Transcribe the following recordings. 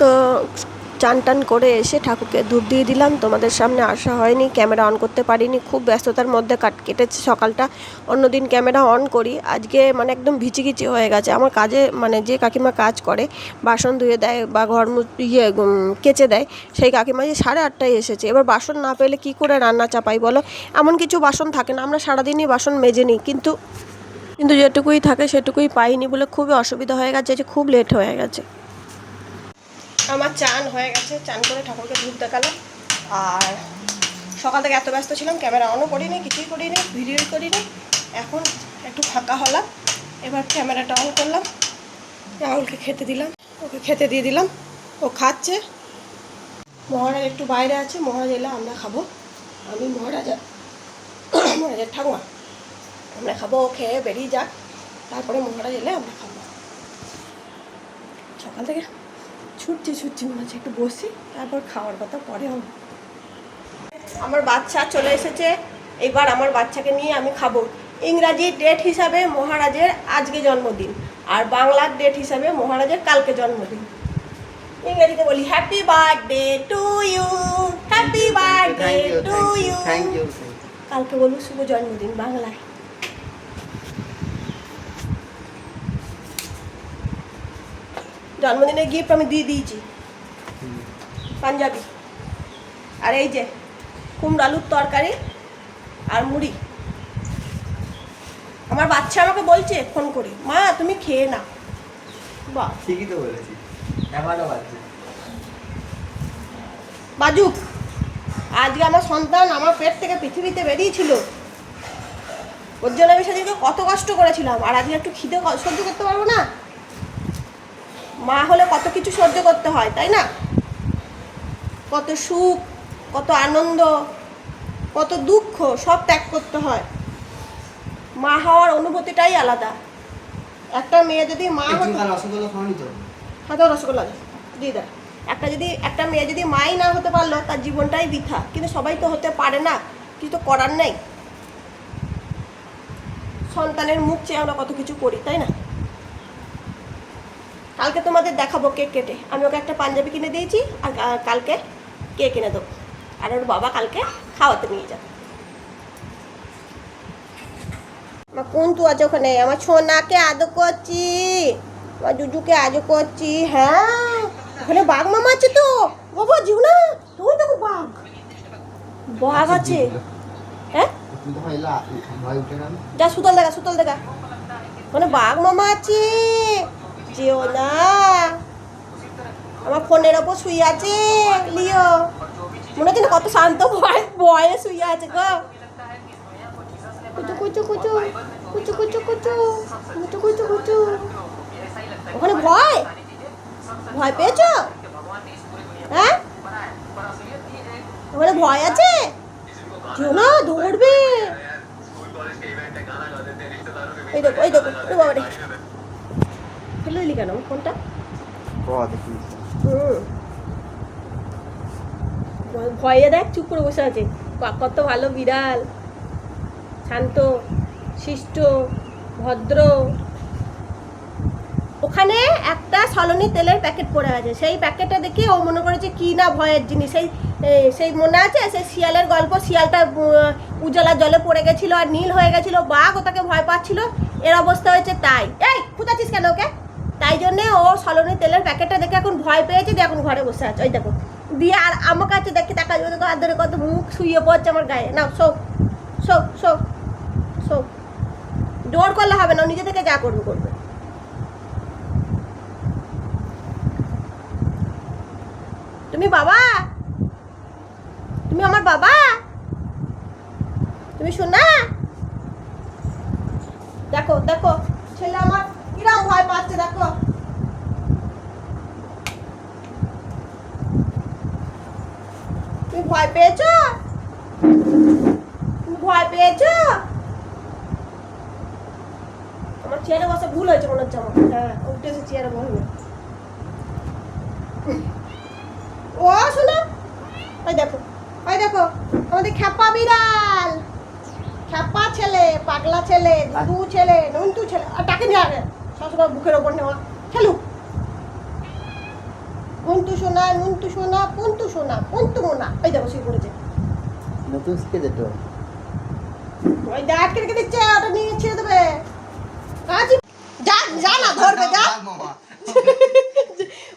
তো চান টান করে এসে ঠাকুরকে ধূপ দিয়ে দিলাম। তোমাদের সামনে আসা হয়নি, ক্যামেরা অন করতে পারিনি। খুব ব্যস্ততার মধ্যে কাট কেটেছে সকালটা। অন্যদিন ক্যামেরা অন করি। আজকে মানে একদম ভিচিকিচি হয়ে গেছে। আমার কাজে মানে যে কাকিমা কাজ করে, বাসন ধুয়ে দেয় বা ঘর ইয়ে কেচে দেয়, সেই কাকিমা যে সাড়ে আটটায় এসেছে। এবার বাসন না পেলে কি করে রান্না চাপাই বলো? এমন কিছু বাসন থাকে না। আমরা সারাদিনই বাসন মেজে নিই। কিন্তু কিন্তু যেটুকুই থাকে সেটুকুই পাইনি বলে খুবই অসুবিধা হয়ে গেছে। যে খুব লেট হয়ে গেছে। আমার চান হয়ে গেছে, চান করে ঠাকুরকে ধূপ দেখালাম। আর সকাল থেকে এত ব্যস্ত ছিলাম, ক্যামেরা অনও করিনি, কিছুই করিনি ভিডিও করিনি। এখন একটু ফাঁকা হলাম, এবার ক্যামেরাটা অন করলাম। রাহুলকে খেতে দিলাম, ওকে খেতে দিয়ে দিলাম, ও খাচ্ছে। মহারাজ একটু বাইরে আছে, মহারাজ এলে আমরা খাব। আমি মহারাজা, মহারাজের ঠাকুমা। আমরা খাব, ও খেয়ে বেরিয়ে যাক, তারপরে মহারাজ এলে আমরা খাব। সকাল থেকে ছুটছি ছুটছি মনে হচ্ছে একটু বসি তারপর খাওয়ার কথা পরে হবে। আমার বাচ্চা চলে এসেছে এবার আমার বাচ্চাকে নিয়ে আমি খাব। ইংরাজি ডেট হিসাবে মহারাজের আজকে জন্মদিন আর বাংলার ডেট হিসাবে মহারাজের কালকে জন্মদিন। ইংরেজিতে বলি happy birthday to you happy birthday to you you কালকে বলব শুভ জন্মদিন বাংলায়। জন্মদিনের গিফট আমি দিয়ে দিয়েছি। পাঞ্জাবি। আর এই যে কুমড়ো আলুর তরকারি আর মুড়ি। আমার বাচ্চা আমাকে বলছে ফোন করে মা তুমি খেয়ে না বাহ। ঠিকই তো বলেছি। বাজুক। আজকে আমার সন্তান আমার পেট থেকে পৃথিবীতে বেরিয়েছিল। ওর জন্য আমি সেদিনকে কত কষ্ট করেছিলাম। আর আজকে একটু খিদে সহ্য করতে পারব না? মা হলে কত কিছু সহ্য করতে হয় তাই না? কত সুখ কত আনন্দ কত দুঃখ সব ত্যাগ করতে হয়। মা হওয়ার অনুভূতিটাই আলাদা। একটা মেয়ে যদি মা হতো খাওয়ানি তো? রসগোল্লা দিয়ে দেয় একটা যদি একটা মেয়ে যদি মাই না হতে পারল তার জীবনটাই বৃথা। কিন্তু সবাই তো হতে পারে না কিছু তো করার নেই। সন্তানের মুখ চেয়ে আমরা কত কিছু করি তাই না? কালকে তোমাদের দেখাবো কেক কেটে। আমি ওকে একটা পাঞ্জাবি কিনে দিয়েছি, আর কালকে কেক কিনে দেবো। আর ওর বাবা কালকে খাওয়াতে নিয়ে যাবে। আমার কোনটু আছে ওখানে। আমার সোনাকে আদর করছি। আমার জুজুকে আদর করছি। হ্যাঁ ওখানে বাঘ মামা আছে তো। বাবা জিও না? তুই দেখো বাঘ। বাঘ আছে। হ্যাঁ? তো যা, সুতল দেখা সুতল দেখা। ওখানে বাঘ মামা আছে। যেও না। আমার ফোনের ওপর শুয়ে আছে, লিও। মনে হচ্ছে কত শান্ত ভয় ভয়ে শুয়ে আছে গো। কুচু কুচু কুচু কুচু কুচু কুচু কুচু কুচু কুচু। ওখানে ভয়? ভয় পেয়েছ? হ্যাঁ? ওখানে ভয় আছে? যেও না, দৌড়বে। এই দেখো এই দেখো বাবা ফেলে দিলি কেন? ফোনটা? ভয়ে দেখ চুপ করে বসে আছে। কত ভালো বিড়াল। শান্ত শিষ্ট ভদ্র। ওখানে একটা সলনি তেলের প্যাকেট পড়ে আছে। সেই প্যাকেটটা দেখে ও মনে করেছে কি না ভয়ের জিনিস। সেই সেই মনে আছে? সেই শিয়ালের গল্প। শিয়ালটা উজালা জলে পড়ে গেছিল আর নীল হয়ে গেছিল। বাঘ ও তাকে ভয় পাচ্ছিল। এর অবস্থা হয়েছে তাই। এই খুঁজাচ্ছিস কেন ওকে? তাই জন্যে ও সলনি তেলের প্যাকেটটা দেখে এখন ভয় পেয়েছে যে এখন ঘরে বসে আছে। ওই দেখো। দিয়ে আর আমার কাছে দেখে টাকা হাত ধরে কত মুখ শুয়ে পড়ছে আমার গায়ে। না সব সব সব সব জোর করলে হবে না নিজে থেকে যা করবে করবে। তুমি বাবা? তুমি আমার বাবা? তুমি শোনা দেখো দেখো, ছেলে আমার ভয় পাচ্ছে দেখো তুমি ভয় পেয়েছ? তুমি ভয় পেয়েছ? আমার চেয়ারে বসে ভুল হয়েছে মনে হচ্ছে আমার। হ্যাঁ উঠে এসে চেয়ারে বসবে। ও, শোনো। ওই দেখো ওই দেখো, আমাদের খ্যাপা বিড়াল। খ্যাপা ছেলে, পাগলা ছেলে, দুদু ছেলে, নন্টু ছেলে, আর তাকে নিয়ে আগে সবসময় বুকের ওপর নেওয়া। খেলু। পুন্তু সোনা নুন্তু সোনা পুন্তু সোনা পুন্তু মোনা। এই দেখো শুয়ে পড়েছে নতুন শিখেছে তো। ওই দা আটকে রেখে দিচ্ছে ওটা নিয়ে ছেড়ে দেবে। কাজ যা যা না ধরবে যা।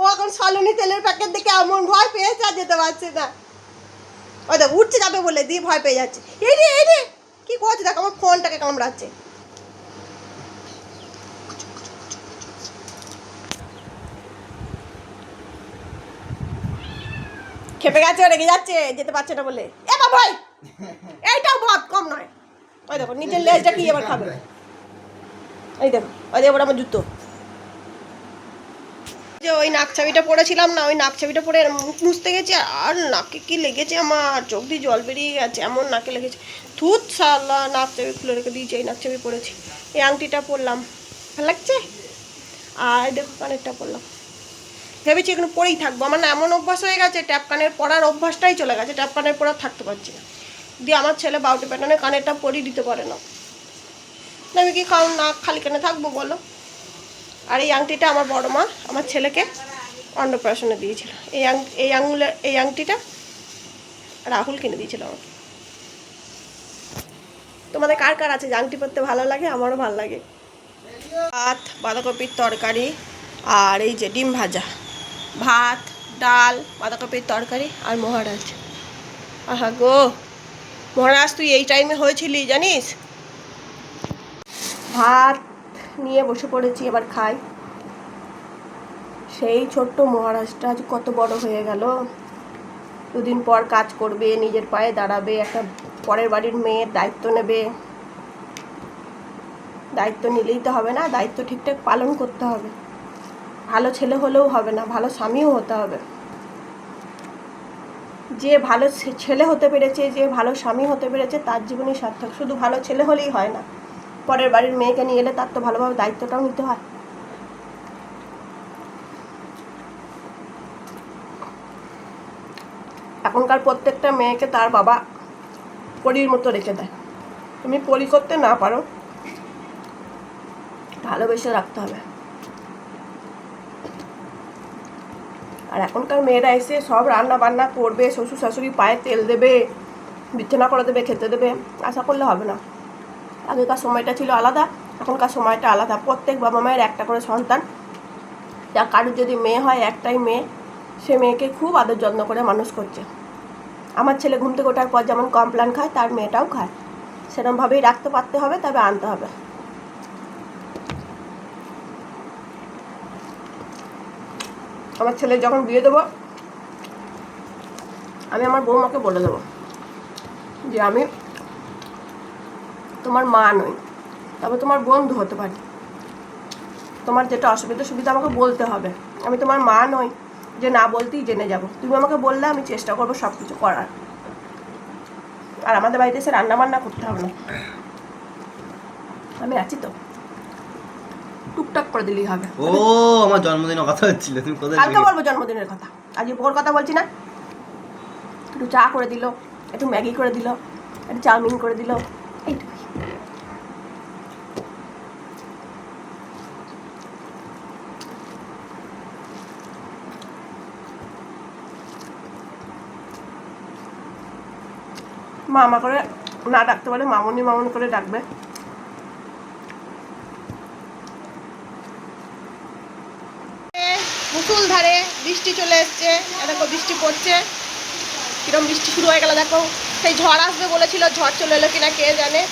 ও এখন সলনি তেলের প্যাকেট দেখে এমন ভয় পেয়েছে আর যেতে পারছে না। ওই দেখ উঠছে যাবে বলে দিয়ে ভয় পেয়ে যাচ্ছে। এই রে এই রে কি করছে? দেখ আমার ফোনটাকে কামড়াচ্ছে। খেপে গেছে, রেগে যাচ্ছে, যেতে পারছে না বলে। এ ভাই এইটাও বদ কম নয়। ওই দেখো নিজের লেজটা কি এবার খাবে? এই দেখো, ওই দেখো আমার জুতো। যে ওই নাক চাবিটা পড়েছিলাম না, ওই নাক চাবিটা পরে মুখ মুছতে গেছি, আর নাকে কি লেগেছে আমার? চোখ দিয়ে জল বেরিয়ে গেছে, এমন নাকে লেগেছে। থুত সাল্লা নাক চাবি খুলে রেখে দিয়েছি, এই নাক চাবি পড়েছি এই আংটিটা পরলাম। ভালো লাগছে? আর দেখো কানেরটা পরলাম। ভেবেছি এখানে পরেই থাকব। আমার না এমন অভ্যাস হয়ে গেছে ট্যাপ কানের পরার অভ্যাসটাই চলে গেছে ট্যাপ কানের পরা থাকতে পারছি না। দিয়ে আমার ছেলে বাউটি প্যাটার্নে কানেরটা পরিয়ে দিতে পারে না। আমি কি কারণ না খালি কানে থাকব বলো? আর এই আংটিটা আমার বড় মা, আমার ছেলেকে অন্নপ্রাশনে দিয়েছিল। এই আং, এই আঙুলের এই আংটিটা রাহুল কিনে দিয়েছিল আমাকে। তোমাদের কার কার আছে আংটি পরতে ভালো লাগে? আমারও ভালো লাগে। ভাত, বাঁধাকপির তরকারি আর এই যে ডিম ভাজা। ভাত, ডাল, বাঁধাকপির তরকারি আর মহারাজ। আহা গো, মহারাজ তুই এই টাইমে হয়েছিলি জানিস? ভাত নিয়ে বসে পড়েছি, এবার খাই। সেই ছোট্ট মহারাজটা আজ কত বড় হয়ে গেল। দুদিন পর কাজ করবে, নিজের পায়ে দাঁড়াবে, একটা পরের বাড়ির মেয়ের দায়িত্ব নেবে। দায়িত্ব নিলেই তো হবে না, দায়িত্ব ঠিকঠাক পালন করতে হবে। ভালো ছেলে হলেও হবে না, ভালো স্বামীও হতে হবে। যে ভালো ছেলে হতে পেরেছে, যে ভালো স্বামী হতে পেরেছে, তার জীবনই সার্থক। শুধু ভালো ছেলে হলেই হয় না, পরের বাড়ির মেয়েকে নিয়ে এলে তার তো ভালোভাবে দায়িত্বটাও নিতে হয়। এখনকার প্রত্যেকটা মেয়েকে তার বাবা পরীর মতো রেখে দেয়। তুমি পরি করতে না পারো, ভালোবেসে রাখতে হবে। আর এখনকার মেয়েরা এসে সব রান্না বান্না করবে, শ্বশুর শাশুড়ি পায়ে তেল দেবে, বিছানা করে দেবে, খেতে দেবে, আশা করলে হবে না। আগেকার সময়টা ছিল আলাদা, এখনকার সময়টা আলাদা। প্রত্যেক বাবা মায়ের একটা করে সন্তান। যা কারোর যদি মেয়ে হয়, একটাই মেয়ে, সে মেয়েকে খুব আদর যত্ন করে মানুষ করছে। আমার ছেলে ঘুম থেকে ওঠার পর যেমন কমপ্লান খায়, তার মেয়েটাও খায়। সেরকমভাবেই রাখতে পারতে হবে, তবে আনতে হবে। আমার ছেলে যখন বিয়ে দেবো, আমি আমার বৌমাকে বলে দেবো যে আমি তোমার মা নই, তবে তোমার বন্ধু হতে পারি। তোমার যেটা অসুবিধা সুবিধা আমাকে বলতে হবে। আমি তোমার মা নই, যে না বলতেই জেনে যাব। তুমি আমাকে বললে আমি চেষ্টা করব সব কিছু করার। আর আমাদের বাড়িতে এসে রান্না বান্না করতে হবে না। আমি আছি তো। টুকটাক করে দিলেই হবে। ও আমার জন্মদিনের কথা হচ্ছিল তুমি কোথায় কালকে বলব জন্মদিনের কথা। আজ ওর কথা বলছি না। একটু চা করে দিল একটু ম্যাগি করে দিল একটু চাউমিন করে দিল এইটুকুই। মামা করে না ডাকতে পারে মামনি মামনি করে ডাকবে মুসুল ধারে বৃষ্টি চলে এসছে। দেখো বৃষ্টি পড়ছে। কিরম বৃষ্টি শুরু হয়ে গেল, দেখো। সেই ঝড় আসবে বলেছিল, ঝড় চলে এলো কিনা কে জানে।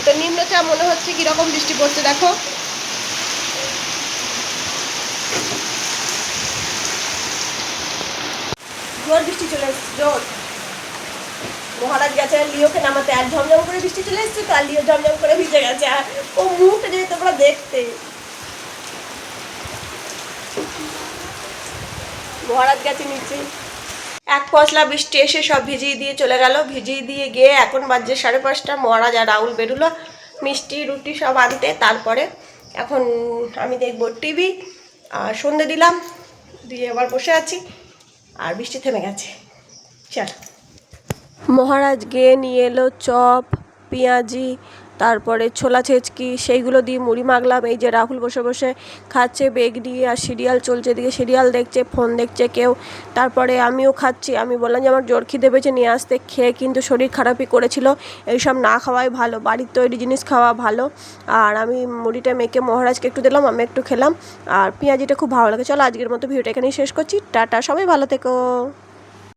এটা নিম্নচাপ মনে হচ্ছে কীরকম বৃষ্টি পড়ছে, দেখো। জোর বৃষ্টি চলে এসছে, জোর। মহারাজ গেছে, লিওকে নামাতে। আর ঝমঝম করে বৃষ্টি চলে এসছে তো, আর লিও ঝমঝম করে ভিজে গেছে। আর ও মুখটা যদি তোমরা দেখতে মহারাজ গেছে নিচে এক পশলা বৃষ্টি এসে সব ভিজিয়ে দিয়ে চলে গেল। ভিজিয়ে দিয়ে গিয়ে এখন বাজছে সাড়ে পাঁচটা। মহারাজ আর রাহুল বেরোলো। মিষ্টি, রুটি সব আনতে। তারপরে এখন আমি দেখব টিভি। আর সন্ধে দিলাম। দিয়ে এবার বসে আছি। আর বৃষ্টি থেমে গেছে। চল। মহারাজ গিয়ে নিয়ে এলো চপ, পেঁয়াজি তারপরে ছোলা ছেচকি, সেইগুলো দিয়ে মুড়ি মাখলাম। এই যে রাহুল বসে বসে খাচ্ছে, বেগ নিয়ে আর সিরিয়াল চলছে, এদিকে সিরিয়াল দেখছে, ফোন দেখছে কেউ। তারপরে আমিও খাচ্ছি। আমি বললাম যে, আমার জোর খিদে পেয়েছে, নিয়ে আসতে। খেয়ে কিন্তু শরীর খারাপই করেছিল। এইসব না খাওয়াই ভালো। বাড়ির তৈরি জিনিস খাওয়া ভালো। আর আমি মুড়িটা মেখে মহারাজকে একটু দিলাম, আমি একটু খেলাম। আর পেঁয়াজিটা খুব ভালো লাগে। চলো আজকের মতো ভিডিওটা এখানেই শেষ করছি। টাটা, সবাই ভালো থেকো।